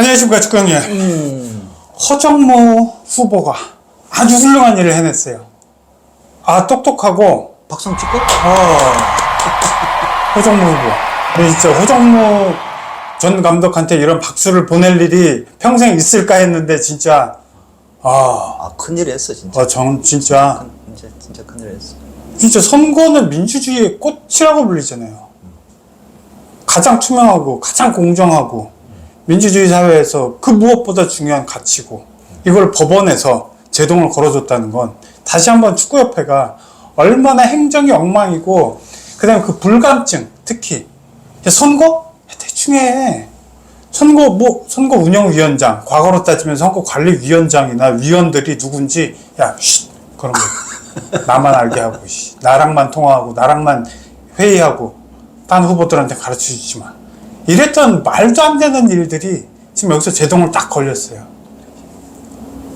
안녕하십니까 축구형님 음. 허정무 후보가 아주 훌륭한 일을 해냈어요 아 똑똑하고 박수 한번 찍고? 어, 허정무 후보 근데 진짜 허정무 전 감독한테 이런 박수를 보낼 일이 평생 있을까 했는데 진짜 아, 아, 큰일 했어, 진짜. 어, 정 진짜 진짜, 진짜 큰일 했어. 진짜 선거는 민주주의의 꽃이라고 불리잖아요. 가장 투명하고 가장 공정하고 민주주의 사회에서 그 무엇보다 중요한 가치고 이걸 법원에서 제동을 걸어줬다는 건 다시 한번 축구협회가 얼마나 행정이 엉망이고 그다음에 그 불감증 특히 선거? 대충 해. 선거 뭐 선거 운영위원장 과거로 따지면 선거 관리위원장이나 위원들이 누군지 야 쉿, 그런 거. 나만 알게 하고 씨. 나랑만 통화하고 나랑만 회의하고 딴 후보들한테 가르쳐 주지 마 이랬던 말도 안 되는 일들이 지금 여기서 제동을 딱 걸렸어요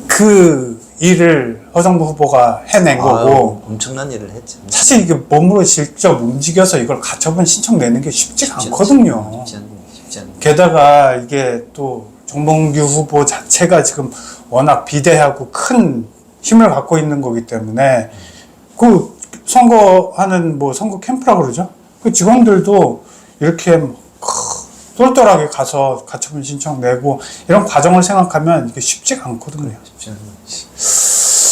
그 일을 허정부 후보가 해낸 거고 아유, 엄청난 일을 했지. 사실 이게 몸으로 직접 움직여서 이걸 가처분 신청 내는 게 쉽지 않거든요. 쉽지 않, 쉽지 않. 게다가 이게 또 정봉규 후보 자체가 지금 워낙 비대하고 큰 힘을 갖고 있는 거기 때문에 그 선거하는 뭐 선거 캠프라 그러죠. 그 직원들도 이렇게 막 똘똘하게 가서 가처분 신청 내고 이런 과정을 생각하면 이게 쉽지가 않거든요. 쉽지 않.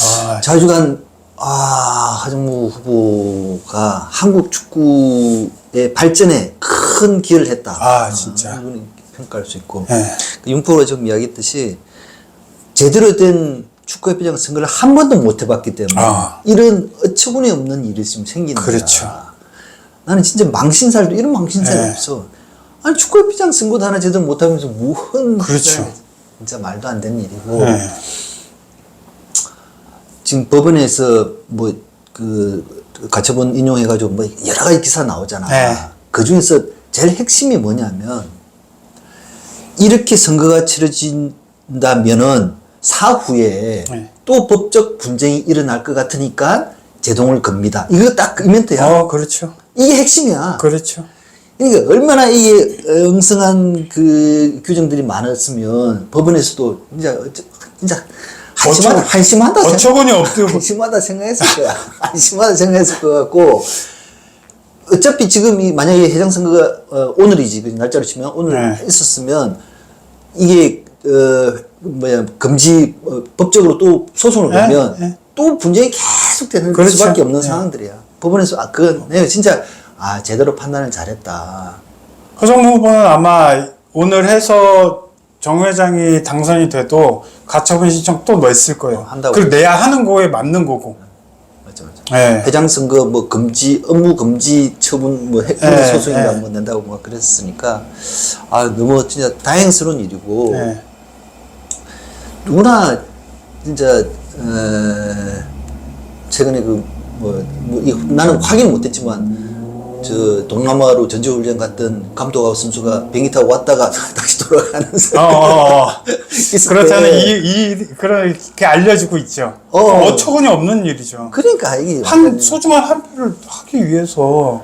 아, 자주간, 아, 하정무 후보가 한국 축구의 발전에 큰 기여를 했다. 아, 진짜. 이거는 평가할 수 있고. 예. 그 윤포가 지금 이야기했듯이 제대로 된 축구협회장 선거를 한 번도 못 해봤기 때문에 아. 이런 어처구니 없는 일이 지금 생기는 거야. 그렇죠. 나는 진짜 망신살도 이런 망신살이 네. 없어. 아니 축구 협회장 선거도 하나 제대로 못하면서 무슨 그렇죠. 진짜, 말도 안 되는 일이고 예. 지금 법원에서 뭐그 가처분 인용해가지고 뭐 여러 가지 기사 나오잖아. 네. 그 중에서 제일 핵심이 뭐냐면 이렇게 선거가 치러진다면은 사후에 네. 또 법적 분쟁이 일어날 것 같으니까 제동을 겁니다. 이거 딱 이 멘트야. 어, 그렇죠. 이게 핵심이야. 그렇죠. 그러니까 얼마나 이게 엉성한 그 규정들이 많았으면 법원에서도 진짜 진짜 한심하다 어처- 한심하다 어처구니 없고. 한심하다 생각했을 거야 한심하다 생각했을 것 같고 어차피 지금 이 만약에 해장 선거가 어, 오늘이지 그 날짜로 치면 오늘 네. 있었으면 이게 어 뭐야 금지 어, 법적으로 또 소송을 네, 걸면 네. 또 분쟁이 계속 되는 그렇죠. 수밖에 없는 네. 상황들이야 법원에서 아 그건 내가 진짜 아 제대로 판단을 잘했다 허정무 후보는 아마 오늘 해서 정 회장이 당선이 돼도 가처분 신청 또 냈을 거예요. 어, 한다고. 그리고 내야 하는 거에 맞는 거고. 맞죠 맞죠 예. 회장 선거 뭐 금지 업무 금지 처분 뭐 소송인가 예. 뭐 낸다고 뭐 그랬으니까 아 너무 진짜 다행스러운 일이고 예. 누구나 진짜 어, 최근에 그뭐 뭐, 이거 나는 확인 못했지만 저 동남아로 전지훈련 갔던 감독하고 선수가 비행기 타고 왔다가 다시 돌아가는 어, 어, 어. 그렇다는 때 이, 이, 그렇게 알려지고 있죠. 어. 어처구니 없는 일이죠. 그러니까 이게 한, 소중한 한 표를 하기 위해서.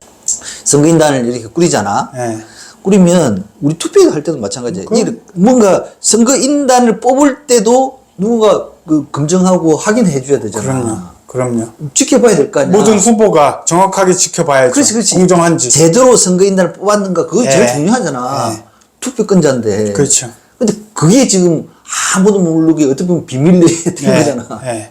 선거인단을 이렇게 꾸리잖아. 예. 꾸리면 우리 투표 할 때도 마찬가지야. 이 뭔가 선거인단을 뽑을 때도 누군가 그 검증하고 확인해 줘야 되잖아. 그럼요. 그럼요. 지켜봐야 될 거 아니야. 모든 후보가 정확하게 지켜봐야죠. 그렇지, 그렇지. 공정한지. 제대로 선거인단을 뽑았는가 그거 예. 제일 중요하잖아. 예. 투표권자인데. 그렇죠. 근데 그게 지금 아무도 모르게 어떻게 보면 비밀리에 된 예. 거잖아. 예.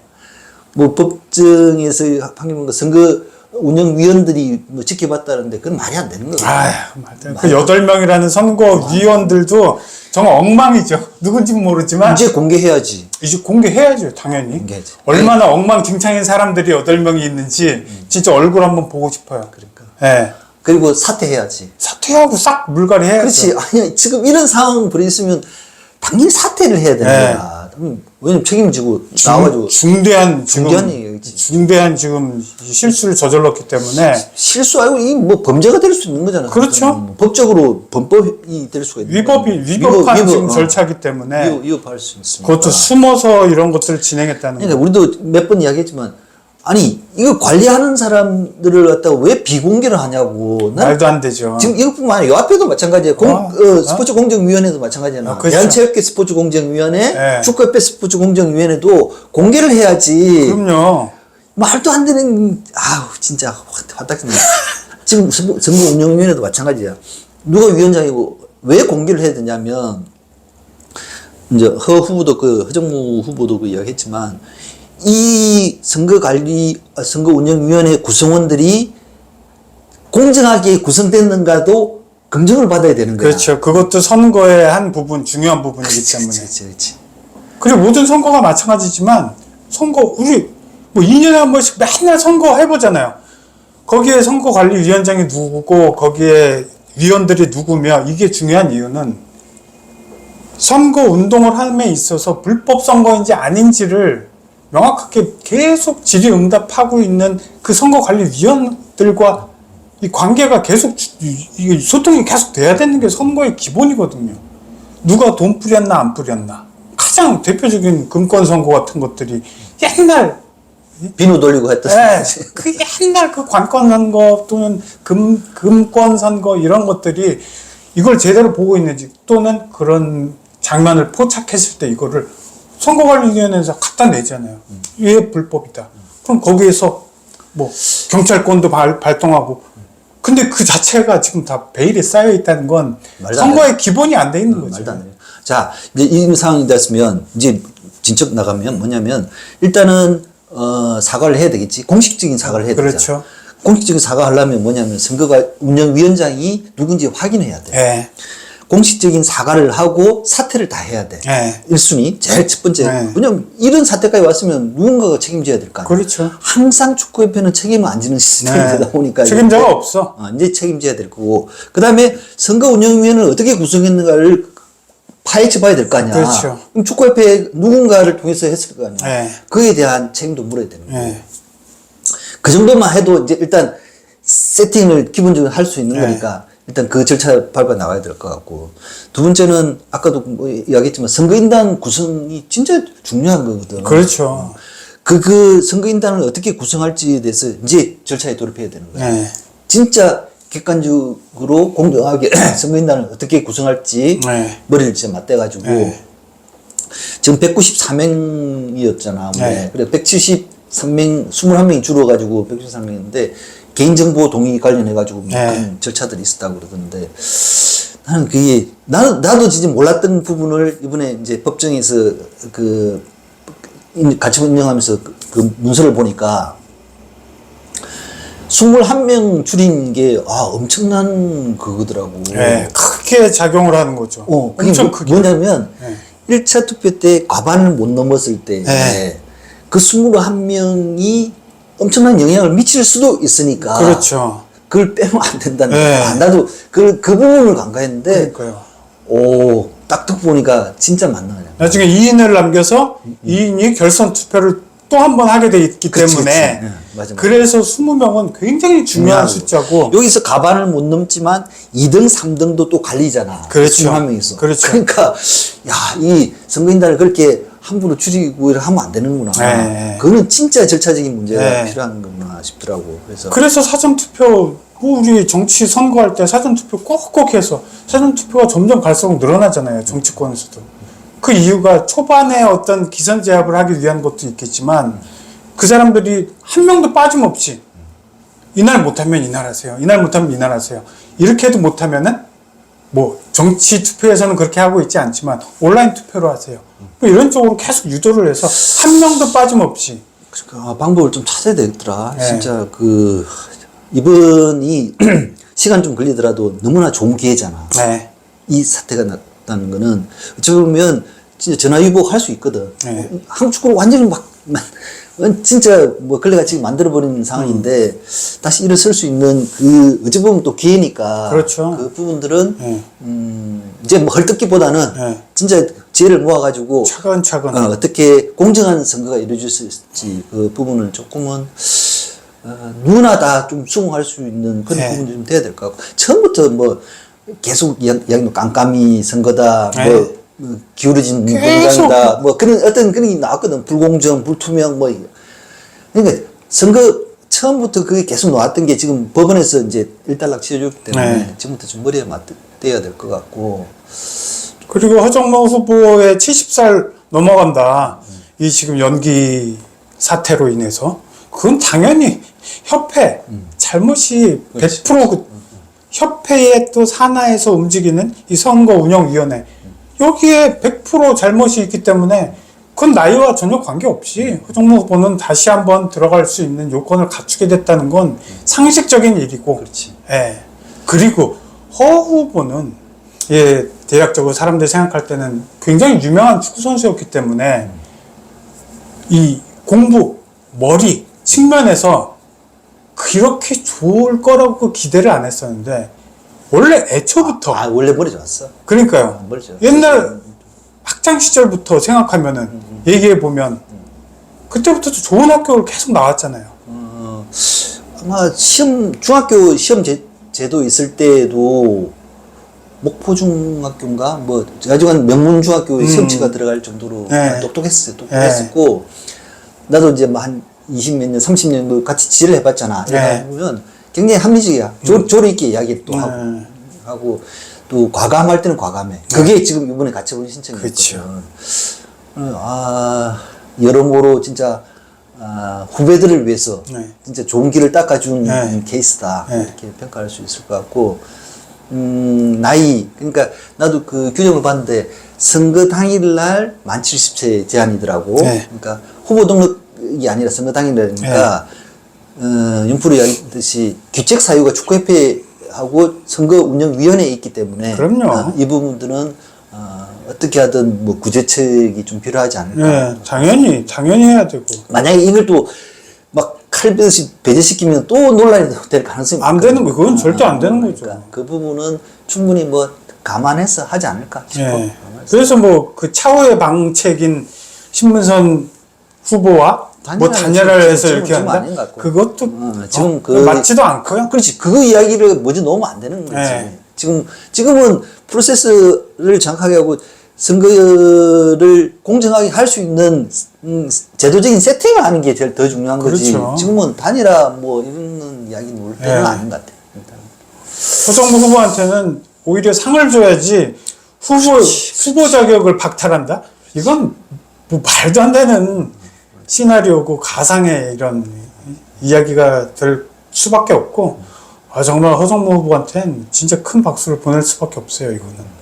뭐 법정에서 판결문과 선거 운영위원들이 뭐 지켜봤다는데 그건 말이 안 되는 거야. 아휴, 말도 안 돼. 그 여덟 명이라는 선거위원들도 정말 엉망이죠. 누군지 는 모르지만 이제 공개해야지. 이제 공개해야죠, 당연히. 공개해야지. 얼마나 엉망진창인 사람들이 여덟 명이 있는지 진짜 얼굴 한번 보고 싶어요. 그러니까. 예. 그리고 사퇴해야지. 사퇴하고 싹 물갈이 해야죠. 그렇지. 아니, 지금 이런 상황 벌어졌으면 당연히 사퇴를 해야 되는 네. 거야. 음, 왜냐면 책임지고 중- 나와가지고 중대한 지금 중대한 얘기지. 중대한 지금 실수를 저질렀기 때문에 실수 아니고 이 뭐 범죄가 될 수 있는 거잖아. 그렇죠. 음, 법적으로 범법이 될 수가 있는 위법이. 위법한 위법, 지금 어. 절차기 때문에 위법, 위법할 수 있습니다. 그것도 숨어서 이런 것들을 진행했다는 그러니까 거. 우리도 몇 번 이야기했지만 아니 이거 관리하는 사람들을 갖다가 왜 비공개를 하냐고. 난 말도 안 되죠. 지금 이것뿐만 아니라 요 앞에도 마찬가지야. 공, 어, 어, 스포츠 공정위원회도 마찬가지잖아. 어, 그렇죠. 대한체육회 스포츠 공정위원회, 네. 축구협회 스포츠 공정위원회도 공개를 해야지. 그럼요. 말도 안 되는 아우 진짜 화딱지네. 지금 선거 운영위원회도 마찬가지야. 누가 위원장이고 왜 공개를 해야 되냐면 이제 허 후보도 그 허정무 후보도 그 이야기했지만 이 선거 관리 아, 선거 운영위원회 구성원들이 공정하게 구성됐는가도 검증을 받아야 되는 거야. 그렇죠. 그것도 선거의 한 부분, 중요한 부분이기 때문에. 그렇지, 그렇지. 그리고 모든 선거가 마찬가지지만 선거 우리 뭐 2년에 한 번씩 맨날 선거 해보잖아요. 거기에 선거관리위원장이 누구고 거기에 위원들이 누구며 이게 중요한 이유는 선거 운동을 함에 있어서 불법 선거인지 아닌지를 명확하게 계속 질의응답하고 있는 그 선거관리위원들과 이 관계가 계속 소통이 계속 돼야 되는 게 선거의 기본이거든요. 누가 돈 뿌렸나 안 뿌렸나 가장 대표적인 금권 선거 같은 것들이 옛날 비누 돌리고 했던. 예, 그 옛날 그 관권 선거 또는 금 금권 선거 이런 것들이 이걸 제대로 보고 있는지 또는 그런 장면을 포착했을 때 이거를 선거관리위원회에서 갖다 내잖아요. 이게 불법이다. 그럼 거기에서 뭐 경찰권도 발, 발동하고 근데 그 자체가 지금 다 베일에 쌓여 있다는 건 선거의 기본이 안 돼 있는 거죠. 말도 안 돼요. 자, 이제 이 상황이 됐으면 이제 진척 나가면 뭐냐면 일단은 어, 사과를 해야 되겠지. 공식적인 사과를 해야 되죠. 그렇죠. 공식적인 사과하려면 뭐냐면 선거가 운영위원장이 누군지 확인해야 돼. 예. 공식적인 사과를 하고 사퇴를 다 해야 돼. 예. 일순위 제일 첫 번째. 네. 왜냐면 이런 사태까지 왔으면 누군가가 책임져야 될 거 아니야. 그렇죠. 항상 축구협회는 책임을 안 지는 시스템이다 네. 보니까 책임자가 이제- 없어. 어, 이제 책임져야 될 거고. 그 다음에 선거 운영위원회를 어떻게 구성했는가를 파헤쳐 봐야 될 거 아니야. 그렇죠. 그럼 축구협회 누군가를 통해서 했을 거 아니야. 네. 그에 대한 책임도 물어야 되는 거고. 예. 그 정도만 해도 이제 일단 세팅을 기본적으로 할 수 있는 네. 거니까 일단 그 절차 밟아 나가야 될 것 같고 두 번째는 아까도 뭐 이야기했지만 선거인단 구성이 진짜 중요한 거거든. 그렇죠. 그, 그 선거인단을 어떻게 구성할지에 대해서 이제 절차에 돌입해야 되는. 예. 진짜 진짜 객관적으로 공정하게 선거인단을 어떻게 구성할지 네. 머리를 진짜 맞대가지고 네. 지금 194명이었잖아. 네. 그래 173명, 21명이 줄어가지고 193명인데 개인정보 동의 관련해가지고 뭐 네. 절차들이 있었다고 그러던데 나는 그게 나도 나도 진짜 몰랐던 부분을 이번에 이제 법정에서 그 인- 같이 운영하면서 그, 그 문서를 보니까 21명 줄인 게 아 엄청난 그거더라고. 예. 크게 작용을 하는 거죠. 어, 그게 엄청 뭐, 크게. 뭐냐면 네. 1차 투표 때 과반을 못 넘었을 때 네. 그 21명이 엄청난 영향을 미칠 수도 있으니까 그렇죠. 그걸 빼면 안 된다는 네. 아, 나도 그, 그 부분을 간과했는데 그러니까요. 오, 딱 듣고 보니까 진짜 맞나 그냥. 나중에 2인을 남겨서 2인이 결선 투표를 또 한 번 하게 돼 있기 그치, 때문에 그치. 예, 맞아, 맞아. 그래서 20명은 굉장히 중요한 숫자고 여기서 가반을 못 넘지만 2등, 3등도 또 갈리잖아. 그렇죠. 21명이서. 그렇죠. 그러니까 야, 이 선거인단을 그렇게 함부로 줄이고 이렇게 하면 안 되는구나. 네. 그거는 진짜 절차적인 문제가 네. 필요한 거구나 싶더라고. 그래서 그래서 사전 투표 뭐 우리 정치 선거할 때 사전 투표 꼭꼭 해서 사전 투표가 점점 갈수록 늘어나잖아요 정치권에서도 그 이유가 초반에 어떤 기선 제압을 하기 위한 것도 있겠지만 그 사람들이 한 명도 빠짐없이 이날 못하면 이날 하세요 이날 못하면 이날 하세요 이렇게 해도 못하면은 뭐 정치 투표에서는 그렇게 하고 있지 않지만 온라인 투표로 하세요 뭐 이런 쪽으로 계속 유도를 해서 한 명도 빠짐없이 아, 방법을 좀 찾아야 되겠더라. 네. 진짜 그 이번이 시간 좀 걸리더라도 너무나 좋은 기회잖아. 네. 이 사태가 났다는 거는 어찌 보면 진짜 전화위복 할 수 있거든. 네. 한국 축구를 완전히 막, 막 진짜 뭐 걸레같이 만들어버린 상황인데 다시 일어설 수 있는 그 어찌 보면 또 기회니까 그렇죠. 그 부분들은 네. 음 이제 뭐 헐뜯기보다는 네. 진짜 지혜를 모아가지고 차근차근 어, 어떻게 공정한 선거가 이루어질 수 있을지 그 부분을 조금은 어, 누구나 다 좀 수긍할 수 있는 그런 네. 부분이 좀 돼야 될 것 같고 처음부터 뭐 계속 이야- 이야기도 깜깜이 선거다 네. 뭐, 뭐 기울어진 계속. 공장이다 뭐 그런 어떤 그런 게 나왔거든 불공정 불투명 뭐. 그러니까 선거 처음부터 그게 계속 나왔던 게 지금 법원에서 이제 일단락 지어줬기 때문에 네. 지금부터 좀 머리에 맞대야 될 것 같고 그리고 허정모 후보의 70살 넘어간다. 이 지금 연기 사태로 인해서 그건 당연히 협회 잘못이 100%그 협회의 또 산하에서 움직이는 이 선거운영위원회 여기에 100% 잘못이 있기 때문에 그건 나이와 전혀 관계없이 허정모 후보는 다시 한번 들어갈 수 있는 요건을 갖추게 됐다는 건 상식적인 일이고 그렇지. 예. 그리고 허 후보는 예 대략적으로 사람들이 생각할 때는 굉장히 유명한 축구 선수였기 때문에 이 공부 머리 측면에서 그렇게 좋을 거라고 기대를 안 했었는데 원래 애초부터 아 원래 머리 좋았어. 그러니까요 머리 좋았어. 옛날 학창 시절부터 생각하면은 얘기해 보면 그때부터 도 좋은 학교를 계속 나왔잖아요. 어, 아마 시험 중학교 시험 제, 제도 있을 때도 목포 중학교인가 뭐 하여간 명문 중학교 에 시험치가 들어갈 정도로 음. 네. 똑똑했어요. 똑똑했었고 나도 이제 뭐한 20몇 년, 30년 같이 지를 해봤잖아. 네. 보면 굉장히 합리적이야. 조, 조리 있게 이야기 또 하고 네. 하고 또 과감할 때는 과감해. 그게 지금 이번에 가처분 신청이거든. 그렇죠. 아 여러모로 진짜 아, 후배들을 위해서 네. 진짜 좋은 길을 닦아준 네. 케이스다 네. 이렇게 평가할 수 있을 것 같고 음 나이 그러니까 나도 그 규정을 봤는데 선거 당일날 만 70세 제한이더라고 네. 그러니까 후보 등록 이 아니라 선거 당일날이니까 어, 윤프로 이야기했듯이 규칙 사유가 축구협회하고 선거운영위원회에 있기 때문에 그럼요. 아, 이 부분들은 어, 어떻게 하든 뭐 구제책이 좀 필요하지 않을까. 네, 당연히 당연히 해야 되고 만약에 이걸 또 막 칼듯이 배제시키면 또 논란이 될 가능성이 안. 되는 거, 그건 절대 안 되는 거죠. 그러니까 그 부분은 충분히 뭐 감안해서 하지 않을까 싶어. 예. 감안해서. 그래서 뭐 그 차후의 방책인 신문선 후보와 뭐 단일화를 단열을 해서 이렇게 한다. 아닌 것 같고. 그것도 어, 지금 어, 그- 맞지도 않고요. 그렇지. 그 이야기를 먼저 넣으면 안 되는 거지. 네. 지금, 지금은 프로세스를 정확하게 하고 선거를 공정하게 할 수 있는 음, 제도적인 세팅을 하는 게 제일 더 중요한 거지. 그렇죠. 지금은 단일화 뭐 이런 이야기 놓을 때는 네. 아닌 것 같아. 일단. 허정무 후보한테는 오히려 상을 줘야지 후보 후보 자격을 박탈한다. 이건 뭐 말도 안 되는 시나리오고 가상의 이런 이야기가 될 수밖에 없고 아 정말 허정무 후보한테는 진짜 큰 박수를 보낼 수밖에 없어요 이거는.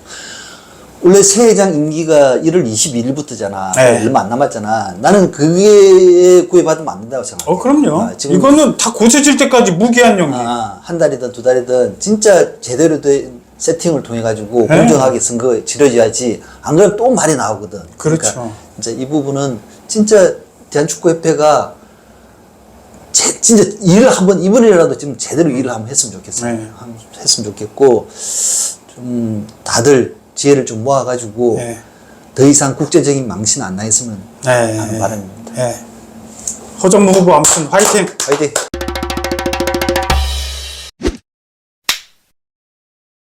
원래 새 회장 임기가 1월 22일부터잖아. 네. 얼마 안 남았잖아. 나는 그게 구애받으면 안 된다고 생각해. 어 그럼요. 아, 지금 이거는 다 고쳐질 때까지 무기한 연기. 아, 한 달이든 두 달이든 진짜 제대로 된 세팅을 통해 가지고 네. 공정하게 선거 치러져야지 안 그러면 또 말이 나오거든. 그렇죠. 그러니까 진짜 이 부분은 진짜 대한축구협회가 제, 진짜 일을 한번 이번이라도 지금 제대로 일을 한번 했으면 좋겠어요. 네. 한번 했으면 좋겠고 좀 다들 지혜를 좀 모아가지고 네. 더 이상 국제적인 망신 안 나했으면 네. 하는 바람입니다. 네. 허정무 후보 아무튼 화이팅. 화이팅!